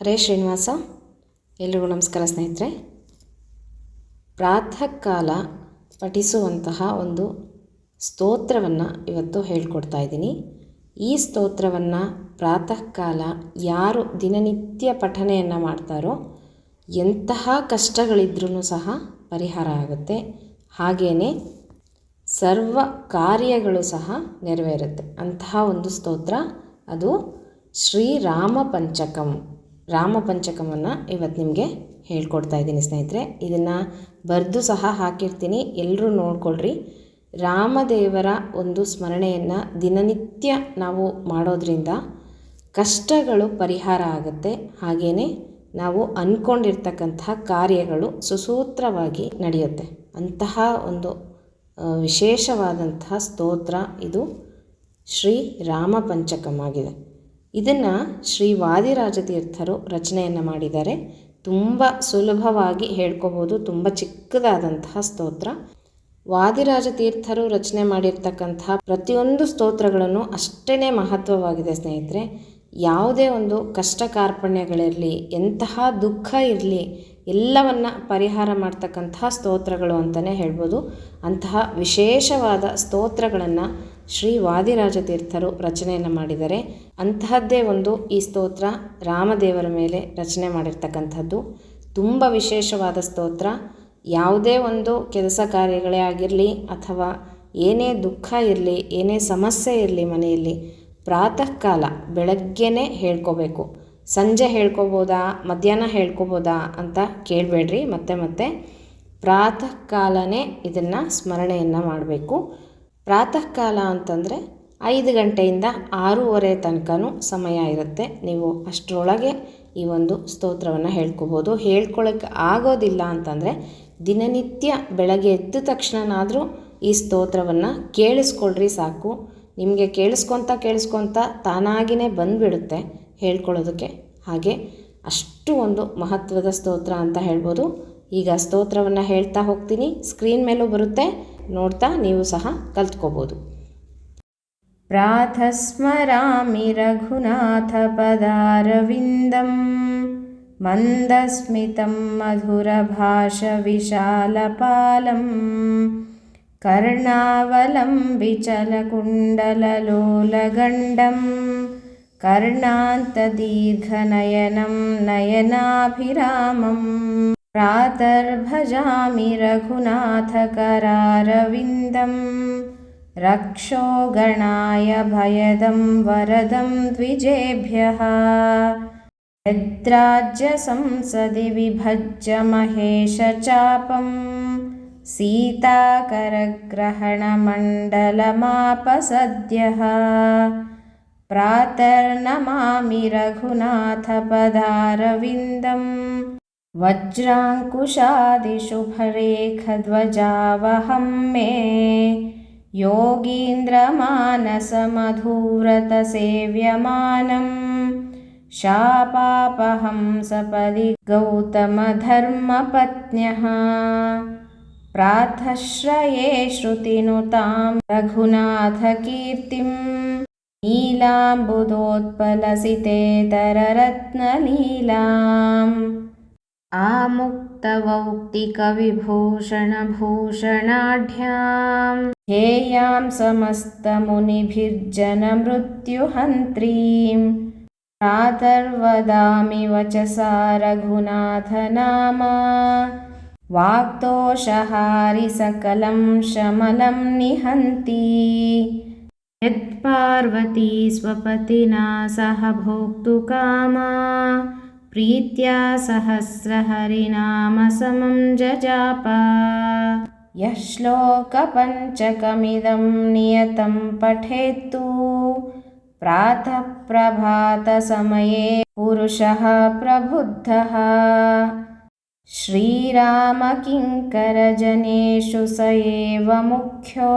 ಹರೇ ಶ್ರೀನಿವಾಸ, ಎಲ್ರಿಗೂ ನಮಸ್ಕಾರ ಸ್ನೇಹಿತರೆ. ಪ್ರಾತಃ ಕಾಲ ಪಠಿಸುವಂತಹ ಒಂದು ಸ್ತೋತ್ರವನ್ನು ಇವತ್ತು ಹೇಳ್ಕೊಡ್ತಾ ಇದ್ದೀನಿ. ಈ ಸ್ತೋತ್ರವನ್ನು ಪ್ರಾತಃ ಕಾಲ ಯಾರು ದಿನನಿತ್ಯ ಪಠನೆಯನ್ನು ಮಾಡ್ತಾರೋ, ಎಂತಹ ಕಷ್ಟಗಳಿದ್ರೂ ಸಹ ಪರಿಹಾರ ಆಗುತ್ತೆ. ಹಾಗೆಯೇ ಸರ್ವ ಕಾರ್ಯಗಳು ಸಹ ನೆರವೇರುತ್ತೆ. ಅಂತಹ ಒಂದು ಸ್ತೋತ್ರ. ಅದು ಶ್ರೀರಾಮ ಪಂಚಕಂ. ರಾಮ ಪಂಚಕವನ್ನು ಇವತ್ತು ನಿಮಗೆ ಹೇಳ್ಕೊಡ್ತಾ ಇದ್ದೀನಿ ಸ್ನೇಹಿತರೆ. ಇದನ್ನು ಬರೆದು ಸಹ ಹಾಕಿರ್ತೀನಿ. ಎಲ್ಲರೂ ನೋಡ್ಕೊಳ್ರಿ. ರಾಮದೇವರ ಒಂದು ಸ್ಮರಣೆಯನ್ನು ದಿನನಿತ್ಯ ನಾವು ಮಾಡೋದ್ರಿಂದ ಕಷ್ಟಗಳು ಪರಿಹಾರ ಆಗುತ್ತೆ. ಹಾಗೇ ನಾವು ಅಂದ್ಕೊಂಡಿರ್ತಕ್ಕಂತಹ ಕಾರ್ಯಗಳು ಸುಸೂತ್ರವಾಗಿ ನಡೆಯುತ್ತೆ. ಅಂತಹ ಒಂದು ವಿಶೇಷವಾದಂತಹ ಸ್ತೋತ್ರ ಇದು ಶ್ರೀ ರಾಮ ಪಂಚಕಂ ಆಗಿದೆ. ಇದನ್ನು ಶ್ರೀ ವಾದಿರಾಜ ತೀರ್ಥರು ರಚನೆಯನ್ನು ಮಾಡಿದ್ದಾರೆ. ತುಂಬ ಸುಲಭವಾಗಿ ಹೇಳ್ಕೋಬೋದು, ತುಂಬ ಚಿಕ್ಕದಾದಂತಹ ಸ್ತೋತ್ರ. ವಾದಿರಾಜ ತೀರ್ಥರು ರಚನೆ ಮಾಡಿರ್ತಕ್ಕಂತಹ ಪ್ರತಿಯೊಂದು ಸ್ತೋತ್ರಗಳನ್ನು ಅಷ್ಟೇ ಮಹತ್ವವಾಗಿದೆ ಸ್ನೇಹಿತರೆ. ಯಾವುದೇ ಒಂದು ಕಷ್ಟ ಕಾರ್ಪಣ್ಯಗಳಿರಲಿ, ಎಂತಹ ದುಃಖ ಇರಲಿ, ಎಲ್ಲವನ್ನ ಪರಿಹಾರ ಮಾಡ್ತಕ್ಕಂತಹ ಸ್ತೋತ್ರಗಳು ಅಂತಲೇ ಹೇಳ್ಬೋದು. ಅಂತಹ ವಿಶೇಷವಾದ ಸ್ತೋತ್ರಗಳನ್ನು ಶ್ರೀ ವಾದಿರಾಜ ತೀರ್ಥರು ರಚನೆಯನ್ನು ಮಾಡಿದರೆ ಅಂತಹದ್ದೇ ಒಂದು ಈ ಸ್ತೋತ್ರ ರಾಮದೇವರ ಮೇಲೆ ರಚನೆ ಮಾಡಿರ್ತಕ್ಕಂಥದ್ದು. ತುಂಬ ವಿಶೇಷವಾದ ಸ್ತೋತ್ರ. ಯಾವುದೇ ಒಂದು ಕೆಲಸ ಕಾರ್ಯಗಳೇ ಆಗಿರಲಿ ಅಥವಾ ಏನೇ ದುಃಖ ಇರಲಿ, ಏನೇ ಸಮಸ್ಯೆ ಇರಲಿ ಮನೆಯಲ್ಲಿ ಪ್ರಾತಃ ಕಾಲ ಬೆಳಗ್ಗೆನೇ ಹೇಳ್ಕೋಬೇಕು. ಸಂಜೆ ಹೇಳ್ಕೋಬೋದಾ, ಮಧ್ಯಾಹ್ನ ಹೇಳ್ಕೋಬೋದಾ ಅಂತ ಕೇಳಬೇಡ್ರಿ. ಮತ್ತೆ ಮತ್ತೆ ಪ್ರಾತಃ ಕಾಲನೇ ಇದನ್ನು ಸ್ಮರಣೆಯನ್ನು ಮಾಡಬೇಕು. ಪ್ರಾತಃ ಕಾಲ ಅಂತಂದರೆ ಐದು ಗಂಟೆಯಿಂದ ಆರೂವರೆ ತನಕನೂ ಸಮಯ ಇರುತ್ತೆ. ನೀವು ಅಷ್ಟರೊಳಗೆ ಈ ಒಂದು ಸ್ತೋತ್ರವನ್ನು ಹೇಳ್ಕೊಬೋದು. ಹೇಳ್ಕೊಳಕ್ಕೆ ಆಗೋದಿಲ್ಲ ಅಂತಂದರೆ ದಿನನಿತ್ಯ ಬೆಳಗ್ಗೆ ಎದ್ದ ತಕ್ಷಣನಾದರೂ ಈ ಸ್ತೋತ್ರವನ್ನು ಕೇಳಿಸ್ಕೊಳ್ರಿ ಸಾಕು. ನಿಮಗೆ ಕೇಳಿಸ್ಕೊತ ಕೇಳಿಸ್ಕೊತ ತಾನಾಗಿಯೇ ಬಂದುಬಿಡುತ್ತೆ ಹೇಳ್ಕೊಳ್ಳೋದಕ್ಕೆ ಹಾಗೆ ಅಷ್ಟು ಒಂದು ಮಹತ್ವದ ಸ್ತೋತ್ರ ಅಂತ ಹೇಳ್ಬೋದು. ಈಗ ಸ್ತೋತ್ರವನ್ನು ಹೇಳ್ತಾ ಹೋಗ್ತೀನಿ. ಸ್ಕ್ರೀನ್ ಮೇಲೂ ಬರುತ್ತೆ. ನೋಡ್ತಾ ನೀವು ಸಹ ಕಲ್ತ್ಕೋಬೋದು ಪ್ರಾತಸ್ಮರಾಮಿ ರಘುನಾಥ ಪದಾರವಿಂದಂ ಮಂದಸ್ಮಿತಂ ಮಧುರಭಾಷವಿಶಾಲಪಾಲಂ कर्णावलम्बिचलकुण्डललोलगण्डं कर्णान्तदीर्घनयनं नयनाभिरामं प्रातर्भजामि रघुनाथकरारविन्दं रक्षो गणाय भयदं वरदं द्विजेभ्यः। यद्राज्यसंसदि विभज्य महेशचापम् सीताकरग्रहणमण्डलमापसद्यः। प्रातर्नमामि रघुनाथपदारविन्दं वज्राङ्कुशादिशुभरेखध्वजावहं मे। योगीन्द्रमानसमधुव्रतसेव्यमानं। शापापहं सपदि गौतमधर्मपत्न्यः प्रातःश्रये श्रुतिनुतां रघुनाथकीर्तिं। नीलाम्बुदोत्पलसितेतररत्नलीलाम् आमुक्तवौक्तिकविभूषणभूषणाढ्यां ध्येयां समस्तमुनिभिर्जनमृत्युहन्त्रीं प्रातर्वदामि वचसा रघुनाथनामा। वाक्तोषहारि सकलं शमलं निहन्ति। यत्पार्वती स्वपतिना सह भोक्तुकामा प्रीत्या सहस्रहरिनामसमं जजाप। यः श्लोकपञ्चकमिदं नियतं पठेत्तु। प्रातः प्रभातसमये पुरुषः प्रबुद्धः। श्रीरामकिङ्करजनेषु स एव मुख्यो।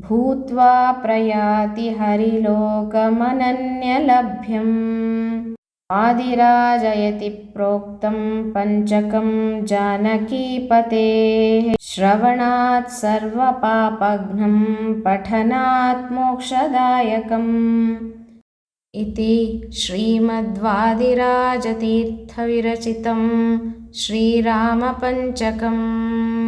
भूत्वा प्रयाति हरिलोकमनन्यलभ्यम् आदिराजयति प्रोक्तं पञ्चकं जानकीपतेः। श्रवणात् सर्वपापघ्नं पठनात् मोक्षदायकम्। इति श्रीमद्वादिराजतीर्थविरचितं श्रीरामपञ्चकम्